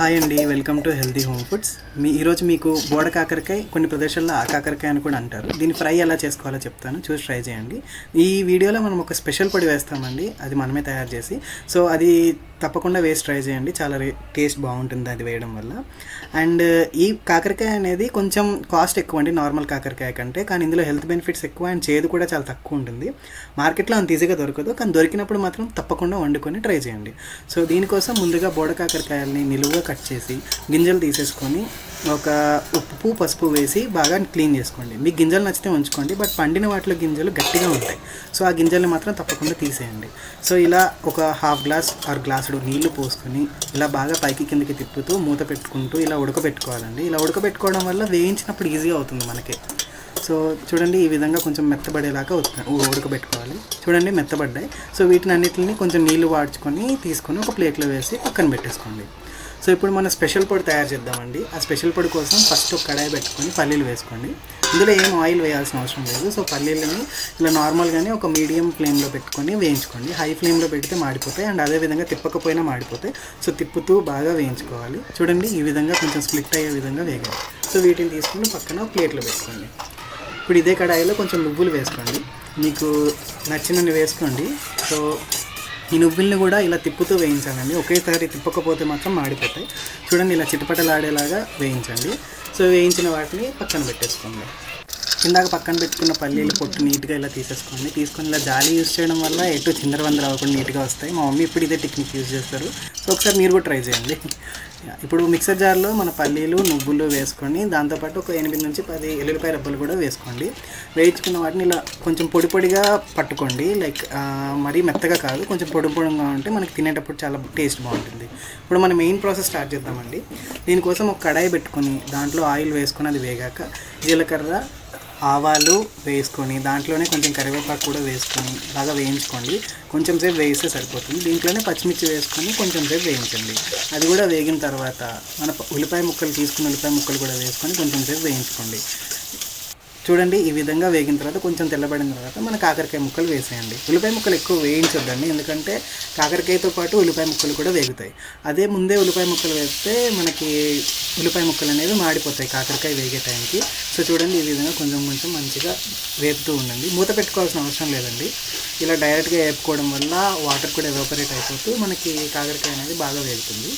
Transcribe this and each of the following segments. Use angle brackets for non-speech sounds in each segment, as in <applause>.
Hi అండి welcome to healthy home foods మీ ఈరోజు మీకు బోడ కాకరకాయ కొన్ని ప్రదేశాల్లో ఆ కాకరకాయ అని కూడా అంటారు. దీన్ని ఫ్రై ఎలా చేసుకోవాలో చెప్తాను. చూసి ట్రై చేయండి. ఈ వీడియోలో మనం ఒక స్పెషల్ పొడి వేస్తామండి. అది మనమే తయారు చేసి. సో అది తప్పకుండా వేసి ట్రై చేయండి. చాలా టేస్ట్ బాగుంటుంది అది వేయడం వల్ల. అండ్ ఈ కాకరకాయ అనేది కొంచెం కాస్ట్ ఎక్కువ అండి నార్మల్ కాకరకాయ కంటే. కానీ ఇందులో హెల్త్ బెనిఫిట్స్ ఎక్కువ అండ్ చేదు కూడా చాలా తక్కువ ఉంటుంది. మార్కెట్లో అంత ఈజీగా దొరకదు. కానీ దొరికినప్పుడు మాత్రం తప్పకుండా వండుకొని ట్రై చేయండి. సో దీనికోసం ముందుగా బోడ కాకరకాయల్ని నిలువుగా కట్ చేసి గింజలు తీసేసుకొని ఒక ఉప్పు పసుపు వేసి బాగా క్లీన్ చేసుకోండి. మీకు గింజలు నచ్చితే ఉంచుకోండి. బట్ పండిన వాటిలో గింజలు గట్టిగా ఉంటాయి. సో ఆ గింజల్ని మాత్రం తప్పకుండా తీసేయండి. సో ఇలా ఒక హాఫ్ గ్లాస్ ఆర్ గ్లాసుడు నీళ్ళు పోసుకొని ఇలా బాగా పైకి కిందకి తిప్పుతూ మూత పెట్టుకుంటూ ఇలా ఉడకబెట్టుకోవాలండి. ఇలా ఉడకబెట్టుకోవడం వల్ల వేయించినప్పుడు ఈజీగా అవుతుంది మనకి. సో చూడండి ఈ విధంగా కొంచెం మెత్తబడేలాగా ఉడక- ఉడకబెట్టుకోవాలి. చూడండి మెత్తబడ్డాయి. సో వీటిని అన్నిటిని కొంచెం నీళ్ళు వాడ్చుకొని తీసుకొని ఒక ప్లేట్లో వేసి పక్కన పెట్టేసుకోండి. సో ఇప్పుడు మనం స్పెషల్ పొడి తయారు చేద్దామండి. ఆ స్పెషల్ పొడి కోసం ఫస్ట్ ఒక కడాయి పెట్టుకొని పల్లీలు వేసుకోండి. ఇందులో ఏం ఆయిల్ వేయాల్సిన అవసరం లేదు. సో పల్లీలని ఇలా నార్మల్గానే ఒక మీడియం ఫ్లేమ్లో పెట్టుకొని వేయించుకోండి. హై ఫ్లేమ్లో పెడితే మాడిపోతాయి అండ్ అదే విధంగా తిప్పకపోయినా మాడిపోతాయి. సో తిప్పుతూ బాగా వేయించుకోవాలి. చూడండి ఈ విధంగా కొంచెం స్ప్లిట్ అయ్యే విధంగా వేగాలి సో వీటిని తీసుకుని పక్కన ప్లేట్లో పెట్టుకోండి ఇప్పుడు ఇదే కడాయిలో కొంచెం నువ్వులు వేసుకోండి. మీకు నచ్చినవి వేసుకోండి. సో ఈ నువ్వుల్ని కూడా ఇలా తిప్పుతూ వేయించాలండి. ఒకేసారి తిప్పకపోతే మాత్రం మాడిపోతాయి. చూడండి ఇలా చిటపటలాడేలాగా వేయించండి. సో వేయించిన వాటిని పక్కన పెట్టేసుకోండి. ఇందాక పక్కన పెట్టుకున్న పల్లీలు పొట్టు నీట్గా ఇలా తీసేసుకోండి. తీసుకొని ఇలా జాలి యూస్ చేయడం వల్ల ఎటు చిందరవందర అవ్వకుండా నీట్గా వస్తాయి. మా మమ్మీ ఇప్పుడు ఇదే టెక్నిక్ యూజ్ చేస్తారు. సో ఒకసారి మీరు కూడా ట్రై చేయండి. <laughs> ఇప్పుడు మిక్సర్ జార్లో మన పల్లీలు నువ్వులు వేసుకొని దాంతోపాటు ఒక ఎనిమిది నుంచి పది ఎల్లుల్లిపాయ రబ్బలు కూడా వేసుకోండి. వేయించుకున్న వాటిని ఇలా కొంచెం పొడి పొడిగా పట్టుకోండి. లైక్ మరీ మెత్తగా కాదు కొంచెం పొడి పొడిగా ఉంటే మనకి తినేటప్పుడు చాలా టేస్ట్ బాగుంటుంది. ఇప్పుడు మనం మెయిన్ ప్రాసెస్ స్టార్ట్ చేద్దామండి. దీనికోసం ఒక కడాయి పెట్టుకొని దాంట్లో ఆయిల్ వేసుకొని అది వేగాక జీలకర్ర ఆవాలు వేసుకొని దాంట్లోనే కొంచెం కరివేపాకు కూడా వేసుకొని బాగా వేయించుకోండి. కొంచెం సేపు వేస్తే సరిపోతుంది. దీంట్లోనే పచ్చిమిర్చి వేసుకొని కొంచెం సేపు వేయించండి. అది కూడా వేగిన తర్వాత మన ఉల్లిపాయ ముక్కలు తీసుకున్న ఉల్లిపాయ ముక్కలు కూడా వేసుకొని కొంచెం సేపు వేయించుకోండి. చూడండి ఈ విధంగా వేగిన తర్వాత కొంచెం తెల్లబడిన తర్వాత మన కాకరకాయ ముక్కలు వేసేయండి. ఉల్లిపాయ ముక్కలు ఎక్కువ వేయించొద్దండి ఎందుకంటే కాకరకాయతో పాటు ఉల్లిపాయ ముక్కలు కూడా వేగుతాయి. అదే ముందే ఉల్లిపాయ ముక్కలు వేస్తే మనకి ఉల్లిపాయ ముక్కలు అనేవి మాడిపోతాయి కాకరకాయ వేగే టైంకి. సో చూడండి ఈ విధంగా కొంచెం కొంచెం మంచిగా వేపుతూ ఉండండి. మూత పెట్టుకోవాల్సిన అవసరం లేదండి. ఇలా డైరెక్ట్గా వేపుకోవడం వల్ల వాటర్ కూడా ఎవాపరేట్ అయిపోతూ మనకి కాకరకాయ అనేది బాగా వేగుతుంది.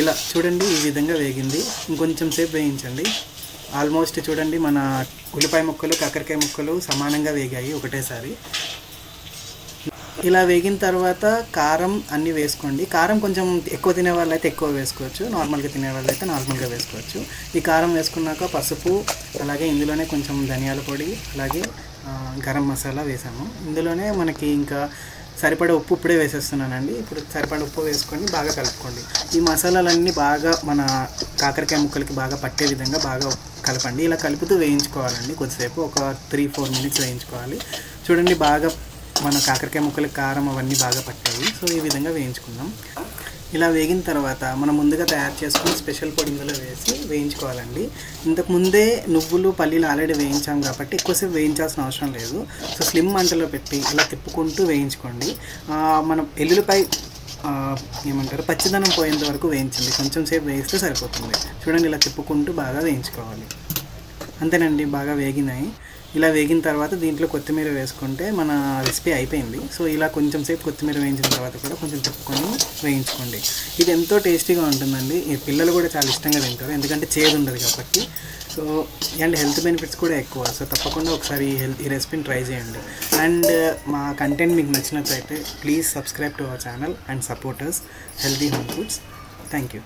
ఇలా చూడండి ఈ విధంగా వేగింది. ఇంకొంచెం సేపు వేయించండి. ఆల్మోస్ట్ చూడండి మన ఉల్లిపాయ ముక్కలు కాకరకాయ ముక్కలు సమానంగా వేగాయి ఒకటేసారి. ఇలా వేగిన తర్వాత కారం అన్నీ వేసుకోండి. కారం కొంచెం ఎక్కువ తినే వాళ్ళైతే ఎక్కువ వేసుకోవచ్చు. నార్మల్గా తినే వాళ్ళైతే నార్మల్గా వేసుకోవచ్చు. ఈ కారం వేసుకున్నాక పసుపు అలాగే ఇందులోనే కొంచెం ధనియాల పొడి అలాగే గరం మసాలా వేసాము. ఇందులోనే మనకి ఇంకా సరిపడే ఉప్పు ఇప్పుడే వేసేస్తున్నానండి. ఇప్పుడు సరిపడే ఉప్పు వేసుకొని బాగా కలుపుకోండి. ఈ మసాలాలన్నీ బాగా మన కాకరకాయ ముక్కలకి బాగా పట్టే విధంగా బాగా కలపండి. ఇలా కలుపుతూ వేయించుకోవాలండి. కొద్దిసేపు ఒక త్రీ ఫోర్ మినిట్స్ వేయించుకోవాలి. చూడండి బాగా మన కాకరకాయ ముక్కలకి కారం అవన్నీ బాగా పట్టాయి. సో ఈ విధంగా వేయించుకుందాం. ఇలా వేగిన తర్వాత మనం ముందుగా తయారు చేసుకుని స్పెషల్ పొడి ఇందులో వేసి వేయించుకోవాలండి. ఇంతకు ముందే నువ్వులు పల్లీలు ఆల్రెడీ వేయించాం కాబట్టి ఎక్కువసేపు వేయించాల్సిన అవసరం లేదు. సో స్లిమ్ మంటలో పెట్టి ఇలా తిప్పుకుంటూ వేయించుకోండి. మనం ఎల్లుల్లిపాయ ఏమంటారు? పచ్చిదనం పోయేంత వరకు వేయించండి. కొంచెం సేపు వేయిస్తే సరిపోతుంది. చూడండి ఇలా తిప్పుకుంటూ బాగా వేయించుకోవాలి. అంతేనండి బాగా వేగినాయి. ఇలా వేగిన తర్వాత దీంట్లో కొత్తిమీర వేసుకుంటే మన రెసిపీ అయిపోయింది. సో ఇలా కొంచెం సేపు కొత్తిమీర వేయించిన తర్వాత కూడా కొంచెం తిప్పుకొని వేయించుకోండి. ఇది ఎంతో టేస్టీగా ఉంటుందండి. ఈ పిల్లలు కూడా చాలా ఇష్టంగా తింటారు. ఎందుకంటే చేదు ఉండదు కాబట్టి. సో అండ్ హెల్త్ బెనిఫిట్స్ కూడా ఎక్కువ. సో తప్పకుండా ఒకసారి ఈ హెల్త్ ఈ రెసిపీని ట్రై చేయండి. అండ్ మా కంటెంట్ మీకు నచ్చినట్లయితే please subscribe to our channel and supporters healthy home foods thank you